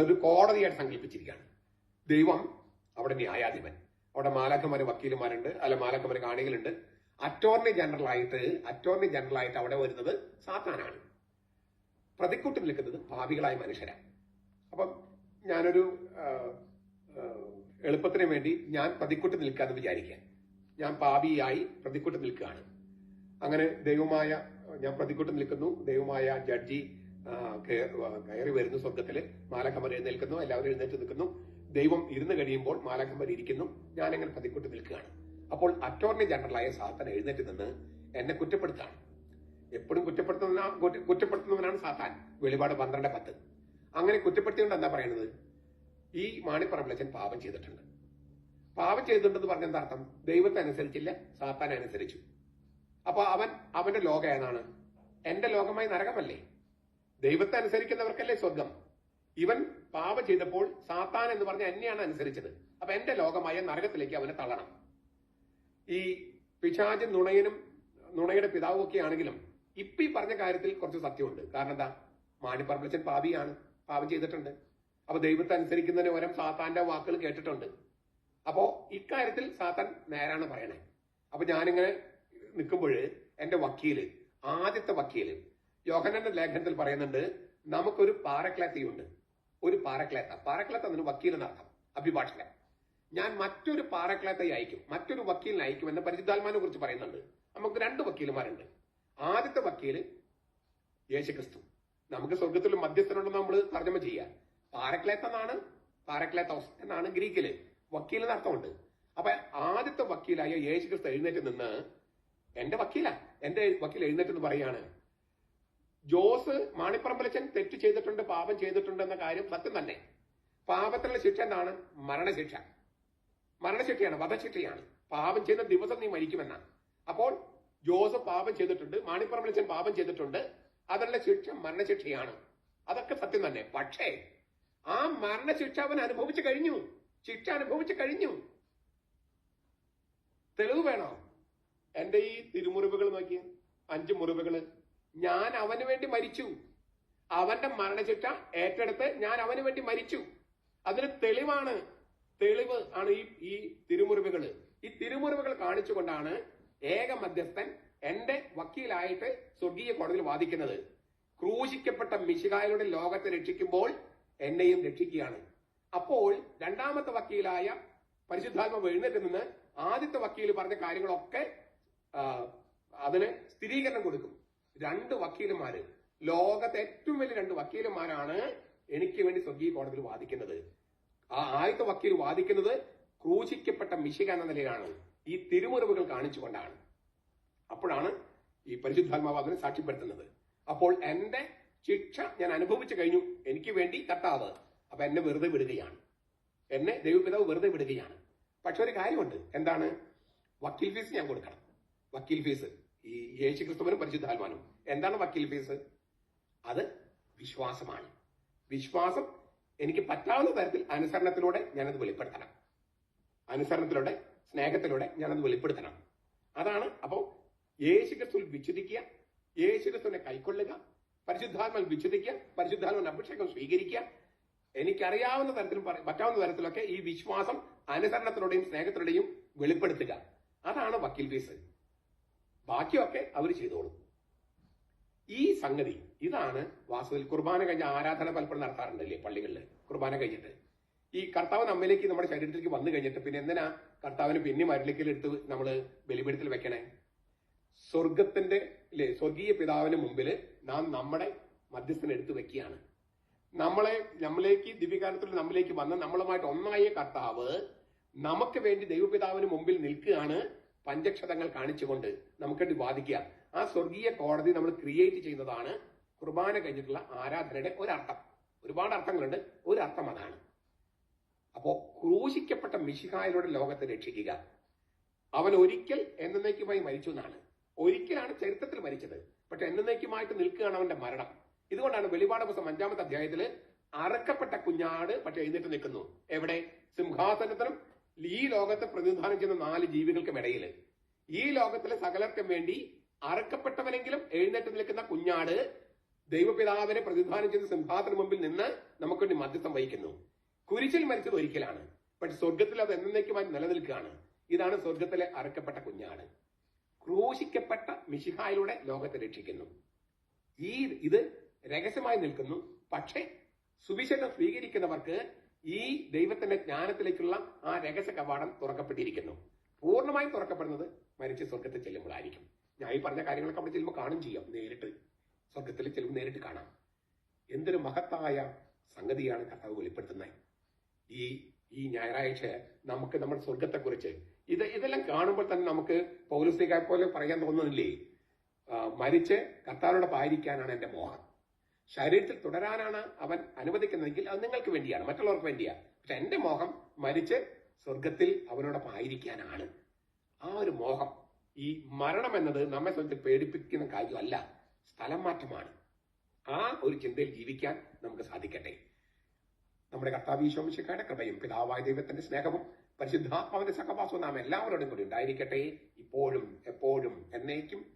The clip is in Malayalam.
ഒരു കോടതിയായിട്ട് സങ്കല്പിച്ചിരിക്കുകയാണ്. ദൈവം അവിടെ ന്യായാധിപൻ. അവിടെ മാലാക്കന്മാര് വക്കീലുമാരുണ്ട്. അല്ല മാലാക്കന്മാര് കാണികളുണ്ട്. അറ്റോർണി ജനറൽ ആയിട്ട് അറ്റോർണി ജനറൽ ആയിട്ട് അവിടെ വരുന്നത് സാത്താനാണ്. പ്രതിക്കൂട്ടിൽ നിൽക്കുന്നത് ഭാവികളായ മനുഷ്യരാണ് അപ്പം ഞാനൊരു എളുപ്പത്തിന് വേണ്ടി ഞാൻ പ്രതിക്കൂട്ടി നിൽക്കാന്ന് വിചാരിക്കുക. ഞാൻ പാപിയായി പ്രതിക്കൂട്ടി നിൽക്കുകയാണ്. അങ്ങനെ ദൈവമായ ഞാൻ പ്രതിക്കൂട്ടി നിൽക്കുന്നു. ദൈവമായ ജഡ്ജി കയറി വരുന്നു സ്വർഗത്തിൽ മാലക്കമർ എഴുന്നേൽക്കുന്നു എല്ലാവരും എഴുന്നേറ്റ് നിൽക്കുന്നു. ദൈവം ഇരുന്ന് കഴിയുമ്പോൾ മാലക്കമർ ഇരിക്കുന്നു. ഞാനങ്ങനെ അങ്ങനെ പ്രതിക്കൂട്ടി നിൽക്കുകയാണ്. അപ്പോൾ അറ്റോർണി ജനറലായ സാത്താൻ എഴുന്നേറ്റ് നിന്ന് എന്നെ കുറ്റപ്പെടുത്താണ്. എപ്പോഴും കുറ്റപ്പെടുത്തുന്ന കുറ്റപ്പെടുത്തുന്നവനാണ് സാത്താൻ. വെളിപാട് പന്ത്രണ്ട് പത്ത്. അങ്ങനെ കുറ്റപ്പെടുത്തിക്കൊണ്ട് എന്താ പറയുന്നത് ഈ മാണിപ്പറമ്പിളച്ചൻ പാപം ചെയ്തിട്ടുണ്ട്. പാപം ചെയ്തിട്ടുണ്ടെന്ന് പറഞ്ഞ എന്താ അർത്ഥം? ദൈവത്തെ അനുസരിച്ചില്ല സാത്താനെ അനുസരിച്ചു. അപ്പൊ അവൻ അവന്റെ ലോകം ഏതാണ്? എന്റെ ലോകമായി നരകമല്ലേ? ദൈവത്തെ അനുസരിക്കുന്നവർക്കല്ലേ സ്വർഗം ഇവൻ പാപം ചെയ്തപ്പോൾ സാത്താൻ എന്ന് പറഞ്ഞ എന്നെയാണ് അനുസരിച്ചത്. അപ്പൊ എന്റെ ലോകമായ നരകത്തിലേക്ക് അവനെ തള്ളണം. ഈ പിശാചും നുണയനും നുണയുടെ പിതാവും ഒക്കെ ആണെങ്കിലും ഇപ്പി പറഞ്ഞ കാര്യത്തിൽ കുറച്ച് സത്യമുണ്ട്. കാരണം എന്താ? മാണിപ്പറമ്പലച്ചൻ പാവിയാണ് പാപം ചെയ്തിട്ടുണ്ട്. അപ്പൊ ദൈവത്തെ അനുസരിക്കുന്നതിന് പകരം സാത്താന്റെ വാക്കുകൾ കേട്ടിട്ടുണ്ട്. അപ്പോ ഇക്കാര്യത്തിൽ സാത്താൻ നേരാണ് പറയണേ. അപ്പൊ ഞാനിങ്ങനെ നിൽക്കുമ്പോൾ എന്റെ വക്കീൽ ആദ്യത്തെ വക്കീൽ യോഹനന്റെ ലേഖനത്തിൽ പറയുന്നുണ്ട് നമുക്കൊരു പാറക്ലേത്തയുണ്ട് ഒരു പാറക്ലേത്ത പാറക്ലേത്ത അതിന് വക്കീലെന്നർത്ഥം അഭിഭാഷകൻ. ഞാൻ മറ്റൊരു പാറക്ലേത്തയെ അയക്കും മറ്റൊരു വക്കീലിനെ അയക്കും എന്ന് പരിശുദ്ധാത്മാനെ കുറിച്ച് പറയുന്നുണ്ട്. നമുക്ക് രണ്ട് വക്കീലുമാരുണ്ട് ആദ്യത്തെ വക്കീൽ യേശുക്രിസ്തു. നമുക്ക് സ്വർഗത്തിൽ മധ്യസ്ഥനുണ്ടെന്ന് നമ്മൾ തർജമ ചെയ്യുക പാറക്ലേത്ത എന്നാണ് പാരക്ലേത്തോസ് എന്നാണ് ഗ്രീക്കിൽ എന്ന അർത്ഥമുണ്ട്. അപ്പൊ ആദ്യത്തെ വക്കീലായ യേശുക്രിസ്തു എഴുന്നേറ്റ് നിന്ന് എന്റെ വക്കീല എന്റെ വക്കീൽ എഴുന്നേറ്റ് എന്ന് പറയാണ്. ജോസ് മാണിപ്പറമ്പലച്ചൻ തെറ്റ് ചെയ്തിട്ടുണ്ട് പാപം ചെയ്തിട്ടുണ്ട് എന്ന കാര്യം സത്യം തന്നെ. പാപത്തിനുള്ള ശിക്ഷ എന്താണ്? മരണശിക്ഷ. മരണശിക്ഷയാണ് വധശിക്ഷയാണ്. പാപം ചെയ്യുന്ന ദിവസം നീ മരിക്കുമെന്നാണ്. അപ്പോൾ ജോസ് പാപം ചെയ്തിട്ടുണ്ട് മാണിപ്പറമ്പലച്ചൻ പാപം ചെയ്തിട്ടുണ്ട്. അതിനുള്ള ശിക്ഷ മരണശിക്ഷയാണ്. അതൊക്കെ സത്യം തന്നെ. പക്ഷേ ആ മരണശിക്ഷ അവൻ അനുഭവിച്ചു കഴിഞ്ഞു. ശിക്ഷ അനുഭവിച്ചു കഴിഞ്ഞു. തെളിവ് വേണോ? എന്റെ ഈ തിരുമുറിവുകൾ നോക്കിയ. അഞ്ച് മുറിവുകൾ. ഞാൻ അവന് വേണ്ടി മരിച്ചു. അവന്റെ മരണശിക്ഷ ഏറ്റെടുത്ത് ഞാൻ അവന് വേണ്ടി മരിച്ചു. അതിന് തെളിവാണ് തെളിവ് ആണ് ഈ ഈ തിരുമുറിവുകൾ ഈ തിരുമുറിവുകൾ കാണിച്ചുകൊണ്ടാണ് ഏക മധ്യസ്ഥൻ എന്റെ വക്കീലായിട്ട് സ്വർഗീയ കോടതിയിൽ വാദിക്കുന്നത്. ക്രൂശിക്കപ്പെട്ട മിശികായരുടെ ലോകത്തെ രക്ഷിക്കുമ്പോൾ എന്നെയും രക്ഷിക്കുകയാണ്. അപ്പോൾ രണ്ടാമത്തെ വക്കീലായ പരിശുദ്ധാത്മ എഴുന്നേറ്റ് നിന്ന് ആദ്യത്തെ വക്കീൽ പറഞ്ഞ കാര്യങ്ങളൊക്കെ അതിന് സ്ഥിരീകരണം കൊടുക്കും. രണ്ട് വക്കീലന്മാര്. ലോകത്തെ ഏറ്റവും വലിയ രണ്ട് വക്കീലന്മാരാണ് എനിക്ക് വേണ്ടി സ്വർഗീയ കോടതിയിൽ വാദിക്കുന്നത്. ആ ആദ്യത്തെ വക്കീൽ വാദിക്കുന്നത് ക്രൂശിക്കപ്പെട്ട മിശിക എന്ന നിലയിലാണ്. ഈ തിരുമുറിവുകൾ കാണിച്ചുകൊണ്ടാണ്. അപ്പോഴാണ് ഈ പരിശുദ്ധാത്മാവ് സാക്ഷ്യപ്പെടുത്തുന്നത്. അപ്പോൾ എന്റെ ശിക്ഷ ഞാൻ അനുഭവിച്ചു കഴിഞ്ഞു. എനിക്ക് വേണ്ടി കത്താവ് അപ്പൊ എന്നെ വെറുതെ വിടുകയാണ്. എന്നെ ദൈവപിതാവ് വെറുതെ വിടുകയാണ്. പക്ഷെ ഒരു കാര്യമുണ്ട്. എന്താണ്? വക്കീൽ ഫീസ് ഞാൻ കൊടുക്കണം. വക്കീൽ ഫീസ്. ഈ യേശു ക്രിസ്തുവിനും പരിശുദ്ധാത്മാനും എന്താണ് വക്കീൽ ഫീസ്? അത് വിശ്വാസമാണ്. വിശ്വാസം എനിക്ക് പറ്റാവുന്ന തരത്തിൽ അനുസരണത്തിലൂടെ ഞാനത് വെളിപ്പെടുത്തണം. അനുസരണത്തിലൂടെ സ്നേഹത്തിലൂടെ ഞാനത് വെളിപ്പെടുത്തണം. അതാണ് അപ്പോ യേശു ക്രിസ്തുവിൽ വിച്ഛുദിക്കുക യേശു ക്രിസ്തുവിനെ കൈക്കൊള്ളുക പരിശുദ്ധാത്മൻ വിച്ഛുദിക്കുക പരിശുദ്ധാത്മൻ അഭിഷേകം സ്വീകരിക്കുക. എനിക്കറിയാവുന്ന തരത്തിലും പറ- പറ്റാവുന്ന തരത്തിലൊക്കെ ഈ വിശ്വാസം അനുസരണത്തിലൂടെയും സ്നേഹത്തിലൂടെയും വെളിപ്പെടുത്തുക. അതാണ് വക്കീൽ ഫീസ്. ബാക്കിയൊക്കെ അവർ ചെയ്തോളും. ഈ സംഗതി ഇതാണ് വാസ്തുവിൽ കുർബാന കഴിഞ്ഞ ആരാധന പലപ്പോഴും നടത്താറുണ്ടല്ലേ പള്ളികളിൽ കുർബാന കഴിഞ്ഞിട്ട്. ഈ കർത്താവ് നമ്മിലേക്ക് നമ്മുടെ ശരീരത്തിലേക്ക് വന്നു കഴിഞ്ഞിട്ട് പിന്നെ എന്തിനാ കർത്താവിന് പിന്നെ മരലിക്കൽ എടുത്ത് നമ്മൾ ബലിപീഠത്തിൽ വെക്കണേ? സ്വർഗത്തിന്റെ അല്ലെ സ്വർഗീയ പിതാവിന് മുമ്പിൽ നാം നമ്മുടെ മധ്യസ്ഥനെ എടുത്തു വെക്കുകയാണ്. നമ്മളെ നമ്മിലേക്ക് ദിവ്യകാലത്തിൽ നമ്മിലേക്ക് വന്ന് നമ്മളുമായിട്ട് ഒന്നായ കർത്താവ് നമുക്ക് വേണ്ടി ദൈവപിതാവിന് മുമ്പിൽ നിൽക്കുകയാണ്. പഞ്ചക്ഷതങ്ങൾ കാണിച്ചുകൊണ്ട് നമുക്ക് വേണ്ടി വാദിക്കുക. ആ സ്വർഗീയ കോടതി നമ്മൾ ക്രിയേറ്റ് ചെയ്യുന്നതാണ് കുർബാന കഴിഞ്ഞിട്ടുള്ള ആരാധനയുടെ ഒരർത്ഥം. ഒരുപാട് അർത്ഥങ്ങളുണ്ട്. ഒരു അർത്ഥം അതാണ്. അപ്പോ ക്രൂശിക്കപ്പെട്ട മിശിഹായിലൂടെ ലോകത്തെ രക്ഷിക്കുക. അവൻ ഒരിക്കൽ എന്നേക്കുമായി മരിച്ചു എന്നാണ്. ഒരിക്കലാണ് ചരിത്രത്തിൽ മരിച്ചത്. പക്ഷെ എന്നേക്കുമായിട്ട് നിൽക്കുകയാണ് അവന്റെ മരണം. ഇതുകൊണ്ടാണ് വെളിപാട് പുസ്തകം അഞ്ചാമത്തെ അധ്യായത്തിൽ അറക്കപ്പെട്ട കുഞ്ഞാട് പക്ഷെ എഴുന്നേറ്റ് നിൽക്കുന്നു. എവിടെ? സിംഹാസനത്തിനും ഈ ലോകത്തെ പ്രതിനിധാനം ചെയ്യുന്ന നാല് ജീവികൾക്കും ഇടയിൽ ഈ ലോകത്തിലെ സകലർക്കും വേണ്ടി അറക്കപ്പെട്ടവനെങ്കിലും എഴുന്നേറ്റ് നിൽക്കുന്ന കുഞ്ഞാട് ദൈവപിതാവിനെ പ്രതിനിധാനം ചെയ്ത സിംഹാസന മുമ്പിൽ നിന്ന് നമുക്ക് വേണ്ടി മധ്യസ്ഥം വഹിക്കുന്നു. കുരിശിൽ മരിച്ചത് ഒരിക്കലാണ്. പക്ഷെ സ്വർഗത്തിൽ അത് എന്നേക്കുമായി നിലനിൽക്കുകയാണ്. ഇതാണ് സ്വർഗത്തിലെ അറക്കപ്പെട്ട കുഞ്ഞാട്. ക്രൂശിക്കപ്പെട്ട മിശിഹായിലൂടെ ലോകത്തെ രക്ഷിക്കുന്നു. ഈ ഇത് രഹസ്യമായി നിൽക്കുന്നു. പക്ഷേ സുവിശേഷം സ്വീകരിക്കുന്നവർക്ക് ഈ ദൈവത്തിന്റെ ജ്ഞാനത്തിലേക്കുള്ള ആ രഹസ്യ കവാടം തുറക്കപ്പെട്ടിരിക്കുന്നു. പൂർണമായും തുറക്കപ്പെടുന്നത് മരിച്ച് സ്വർഗത്തിൽ ചെല്ലുമ്പോഴായിരിക്കും. ഞാൻ ഈ പറഞ്ഞ കാര്യങ്ങളൊക്കെ അവിടെ ചെല്ലുമ്പോൾ കാണും ചെയ്യാം. നേരിട്ട് സ്വർഗത്തിൽ ചെല്ലുമ്പോൾ നേരിട്ട് കാണാം. എന്തൊരു മഹത്തായ സംഗതിയാണ് കർത്താവ് വെളിപ്പെടുത്തുന്നത്. ഈ ഈ ഞായറാഴ്ച നമുക്ക് നമ്മുടെ സ്വർഗത്തെക്കുറിച്ച് ഇത് ഇതെല്ലാം കാണുമ്പോൾ തന്നെ നമുക്ക് പൗരസ്ലിക്കായ പോലെ പറയാൻ തോന്നുന്നില്ലേ? മരിച്ച് കർത്താവിനോട് പായിരിക്കാനാണ് എന്റെ മോഹം. ശരീരത്തിൽ തുടരാനാണ് അവൻ അനുവദിക്കുന്നതെങ്കിൽ അത് നിങ്ങൾക്ക് വേണ്ടിയാണ് മറ്റുള്ളവർക്ക് വേണ്ടിയാണ് പക്ഷെ എന്റെ മോഹം മരിച്ച് സ്വർഗത്തിൽ അവനോടൊപ്പം ആയിരിക്കാനാണ്. ആ ഒരു മോഹം ഈ മരണം എന്നത് നമ്മെ സംബന്ധിച്ച് പേടിപ്പിക്കുന്ന കാര്യമല്ല സ്ഥലം മാറ്റമാണ്. ആ ഒരു ചിന്തയിൽ ജീവിക്കാൻ നമുക്ക് സാധിക്കട്ടെ. നമ്മുടെ കർത്താവ് ഈശോമിശിക്കാരുടെ കൃപയും പിതാവായ ദൈവത്തിന്റെ സ്നേഹവും പരിശുദ്ധാത്മാവിന്റെ സഹവാസവും നാം എല്ലാവരോടും കൂടി ഉണ്ടായിരിക്കട്ടെ. ഇപ്പോഴും എപ്പോഴും എന്നേക്കും.